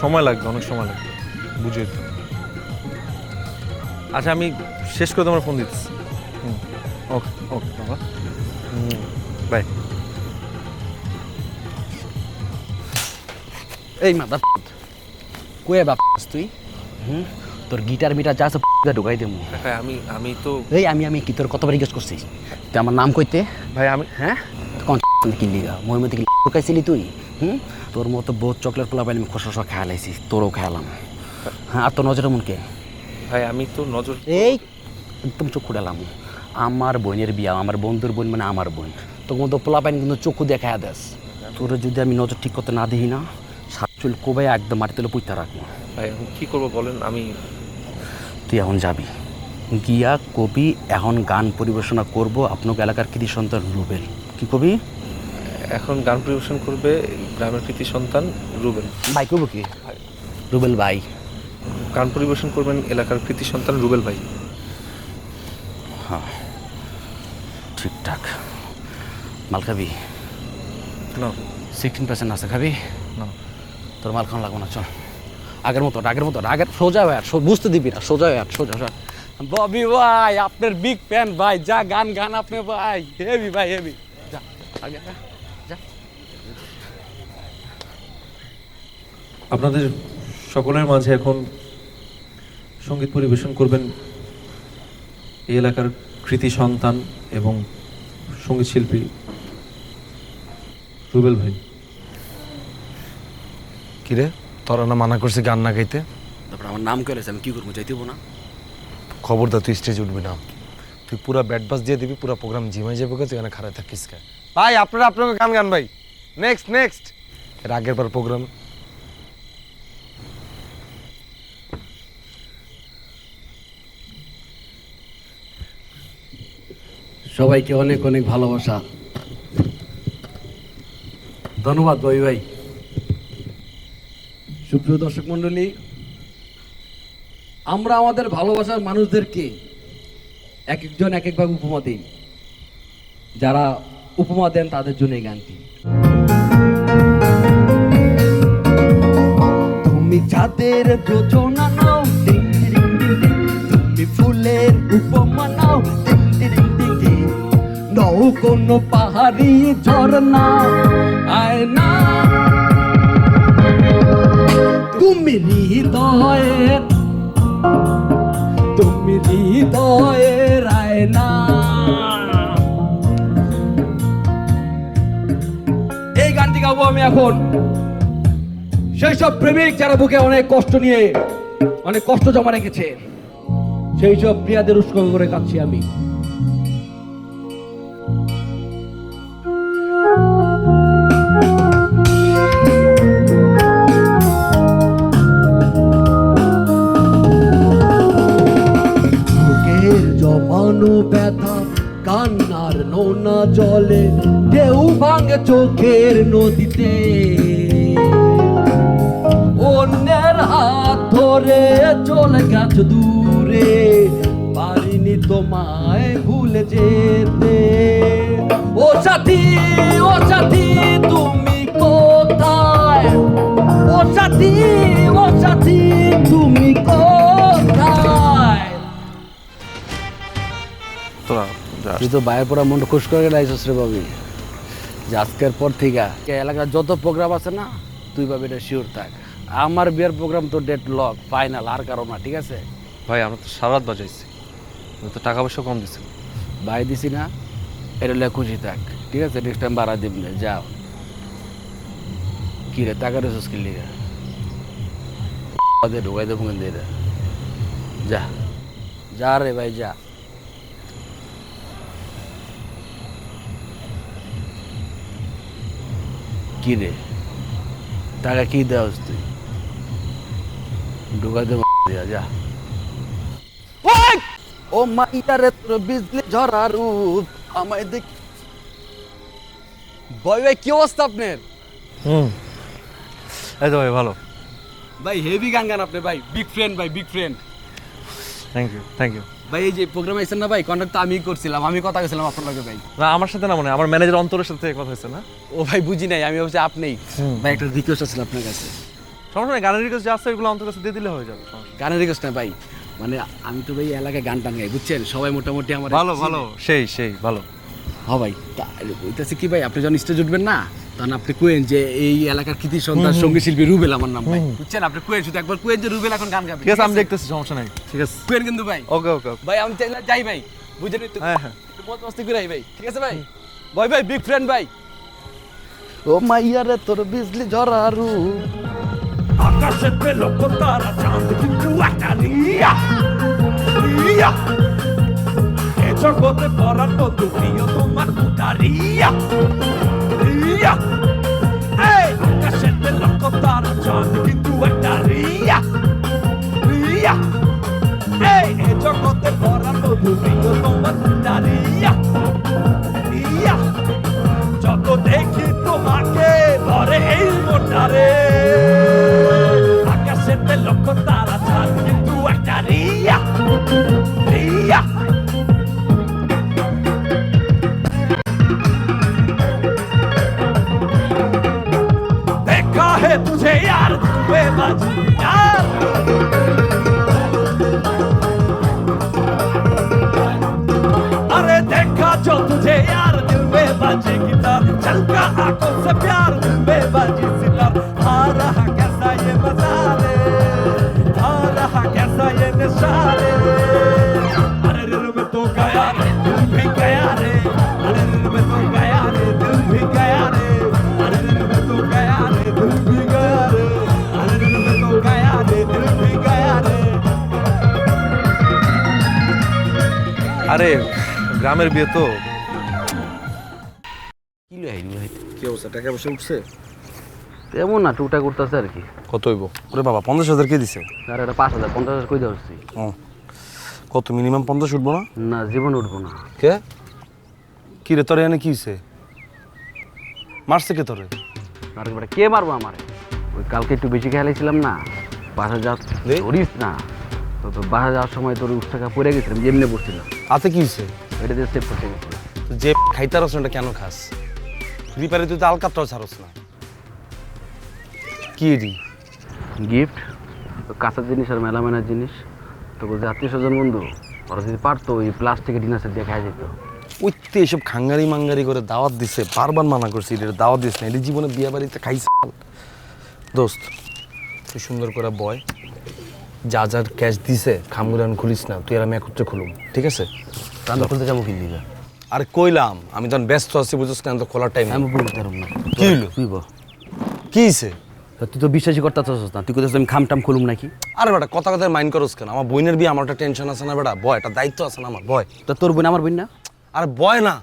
সময় লাগবে অনেক সময় লাগবে বুঝিয়ে তো আচ্ছা আমি শেষ করে তোমার ফোন দিতেছি। হুম। ওকে ওকে বাবা। বাই এই মাদার কয়ে বাপ তুই? হুম? তোর গিটার মিটার যা আছে ঢুকাই দেবো কাকা আমি আমি তো এই আমি আমি কি তোর কতবার জিজ্ঞেস করছিস? তুই আমার নাম কইতে? ভাই আমি হ্যাঁ? কোন কিনলি গা? মই মধ্যে ঢুকাইছিলি তুই? হুম? তোর মতো বহুত চকলেট পোলা পাইলে আমি খসা খেয়ালাইছি তোরও খেয়ালাম হ্যাঁ আর তোর নজরে মনকে ভাই আমি তো নজর এই একদম চক্ষু ডালাম আমার বোনের বিয়া আমার বন্ধুর বোন মানে আমার বোন। তোর মতো পোলা পাইনি কিন্তু চক্ষু দেখা দেস। তোর যদি আমি নজর ঠিক করতে না দিই না সাত চুল কোবাই একদম মাটি তুলে পুঁতে রাখব। ভাই এখন কি করব বলেন? আমি তুই এখন যাবি। গিয়া কবি এখন গান পরিবেশনা করব। আপনাকে এলাকার কৃতি সন্তান রুবেল। কি কবি? এখন গান পরিবেশন করবে গ্রামের কৃতি সন্তান রুবেল। ভাই করব কি? রুবেল ভাই। গান পরিবেশন করবেন এলাকার কৃতি সন্তান রুবেল ভাই। হ্যাঁ ঠিকঠাক। মাল খাবি? না। সিক্সটিন পার্সেন্ট আছে খাবি? না। তোর মাল খাওয়া লাগবো না চল। আগের মতো আগের মতো আগের সোজা হয়ে আর বুঝতে দিবি না সোজা হয়ে আয়, সোজা সোজা। ববি ভাই আপনার বিগ ফ্যান ভাই যা গান গান আপনি ভাই হেভি ভাই হেভি যা আগে যা, যা আপনাদের সকলের মাঝে এখন সংগীত পরিবেশন করবেন এই এলাকার কৃতি সন্তান এবং সংগীত শিল্পী রুবেল ভাই। কিরে? তোরা না মানা করছে গান না গাইতে? তারপর আমার নাম করে আমি কি করব যাইতেব না? খবরদার তুই স্টেজ উঠবি না। তুই পুরা ব্যাট বাস দিয়ে দিবি পুরা প্রোগ্রাম জিমাই যাবে তুই এখানে খারাপ থাকিস কে। ভাই আপনারা আপনাকে গান গান ভাই। নেক্সট নেক্সট এর আগের বার প্রোগ্রাম সবাইকে অনেক অনেক ভালোবাসা। ধন্যবাদ বই ভাই। সুপ্রিয় দর্শক মণ্ডলী, আমরা আমাদের ভালোবাসার মানুষদেরকে এক একজন এক একভাবে উপমা দিই। যারা উপমা দেন তাদের জন্য এই গানটি। তুমি চাঁদের যোজনা কোনো পাহাড়ি ঝর্ণা। আয় না। তুমি হৃদয়ের তুমি হৃদয়ের এই গানটি গাবো আমি এখন। সেই সব প্রেমিক যারা বুকে অনেক কষ্ট নিয়ে, অনেক কষ্ট জমা রেখেছে সেই সব প্রিয়াদের উৎসর্গ করে কাঁদছি আমি। চোখের নদীতে। অন্যের হাত ধরে চলে গেছ দূরে পারিনি তোমায় ভুলে যেতে। ও সাথী ও সাথী তুমি কোথায়? ও সাথী ও সাথী তুমি কোথায়? তোরা যা তুই তো বাইরের পড়া মনটা খুশ করে লাইছিস রে বাবি। যে আজকের পর থেকে এলাকার যত প্রোগ্রাম আছে না তুই ভাবি এটা শিওর থাক আমার বিয়ের প্রোগ্রাম তো ডেট লক ফাইনাল আর কারও না ঠিক আছে ভাই আমরা তো সারা রাত বাজাইছি তো টাকা পয়সা কম দিছি বাই দিছি না এটা লে খুশি থাক ঠিক আছে নেক্সট টাইম বাড়া দিব না যাও কি রে টাকা রেসোস কিনলি ঢুকাই দেবো যা যা রে ভাই যা কি রে টাকা কি দেওয়াস তুই ঢুকাই দেবো যা! ও মাইয়া রে তোর বিজলি ঝরা রূপ আমায় দেখ। বয় ভাই কি অবস্থা আপনার? হুম। এই তো ভাই ভালো। ভাই হেভি গান গান আপনি ভাই। বিগ ফ্রেন্ড ভাই big friend thank you thank you ভাই এই যে প্রোগ্রামে আইছেন না ভাই কন্ট্যাক্ট তো আমি করছিলাম আমি কথা গেছিলাম আপনার লগে ভাই। না আমার সাথে না মানে আমার ম্যানেজার অন্তরের সাথে কথা হয়েছে না? ও ভাই বুঝি নাই আমি ভাবছি আপনিই ভাই একটা রিকোয়েস্ট আছে আপনার কাছে। সমস্যা নেই গানের রিকোয়েস্ট যা আছে এগুলো অন্তর কাছে দিয়ে দিলে হয়ে যাবে গানের রিকোয়েস্ট না ভাই মানে আমি তো ভাই এলাকায় গান টান গাই বুঝছেন? সবাই মোটামুটি আমার ভালো ভালো সেই সেই ভালো। হ্যাঁ ভাই বলতেছি কি ভাই আপনি যখন স্টেজ উঠবেন না তখন আপনি কুয়েন যে এই এলাকার কৃতি সন্তান সংগীত শিল্পী রুবেল আমার নাম ভাই। বুঝছেন? আপনি কুয়েন শুধু একবার কুয়েন যে রুবেল এখন গান গাবে। ঠিক আছে আমি দেখতেছি সমস্যা নাই। ঠিক আছে। কুয়েন কিন্তু ভাই। ওকে ওকে ভাই আমি চাইলে যাই ভাই। বুঝলেন একটু? হ্যাঁ হ্যাঁ। মত মস্তি করে ভাই। ঠিক আছে ভাই? ভাই ভাই বিগ ফ্রেন্ড ভাই। ও মাইয়া রে তোর বিজলি ঝরারু। আকাশের পেল তারা চাঁদ কিন্তু একটা এ জগতে পড়ার মতো প্রিয় তোমার কুটারিয়া চাঁদ কিন্তু একটা রিয়া রিয়া। এই এ জগতে পড়ার মতো প্রিয় তোমার কুটারিয়া আরে গ্রামের বিয়ে তো। কি লই আইনি ভাই? কি অবস্থা? টাকা পয়সা উঠছে? তেমন না টুকটা করতেছে আর কি। কত হইব? ওরে বাবা পঞ্চাশ হাজার কে দিছে? আর এটা পাঁচ হাজার পঞ্চাশ হাজার কই দেওয়া কত মিনিমাম পঞ্চাশ উঠবো না? না জীবন উঠবো না। কে? কি রে তোর এনে কি হইছে? মারছে কে তোরে? আর এবারে কে মারবো আমারে? ওই কালকে একটু বেশি খেলাইছিলাম না বাসা যা। ধরিস না। তো তো বাসা যাওয়ার সময় তোর উস্তাকা পড়ে গেছিলাম যেমনি পড়ছিলাম হাতে কি হইছে? এটা দিয়ে সেভ করতে গেছিলাম যে খাইতে রস কেন খাস? রিপারে তুই তো আলকাতটাও ছাড়স না। কি রি গিফট কাঁচা জিনিস আর মেলামেনার জিনিস। তো যে আত্মীয় স্বজন বন্ধু ওরা যদি পারতো ওই প্লাস্টিকের ডিনার দিয়ে খাই যেত ওইতে এসব খাঙ্গারি মাঙ্গারি করে দাওয়াত দিছে বারবার মানা করছি এটা দাওয়াত দিস না। এটা জীবনে বিয়ে বাড়িতে খাইছে। দোস্ত তুই সুন্দর করে বয়। যা যার ক্যাশ দিছে খামগুলান খুলিস না তুই আর আমি একত্রে খুলুম ঠিক আছে? রান্না করতে যাব কি দিবে? আরে কইলাম আমি তখন ব্যস্ত আছি বুঝছিস না তো খোলার টাইম আমি বলতে পারব না। কি হইল? তুই বল কি হইছে? তুই তো বিশ্বাসই করতে চাচ্ছিস না। তুই কোথাও আমি খাম টাম খুলুম নাকি? আরে বেটা কথা কথা মাইন্ড করস কেন? আমার বোনের বিয়ে আমার একটা টেনশন আছে না বেটা। বয় একটা দায়িত্ব আছে না আমার বয়। তা তোর বোন আমার বোন না? আর বয় না।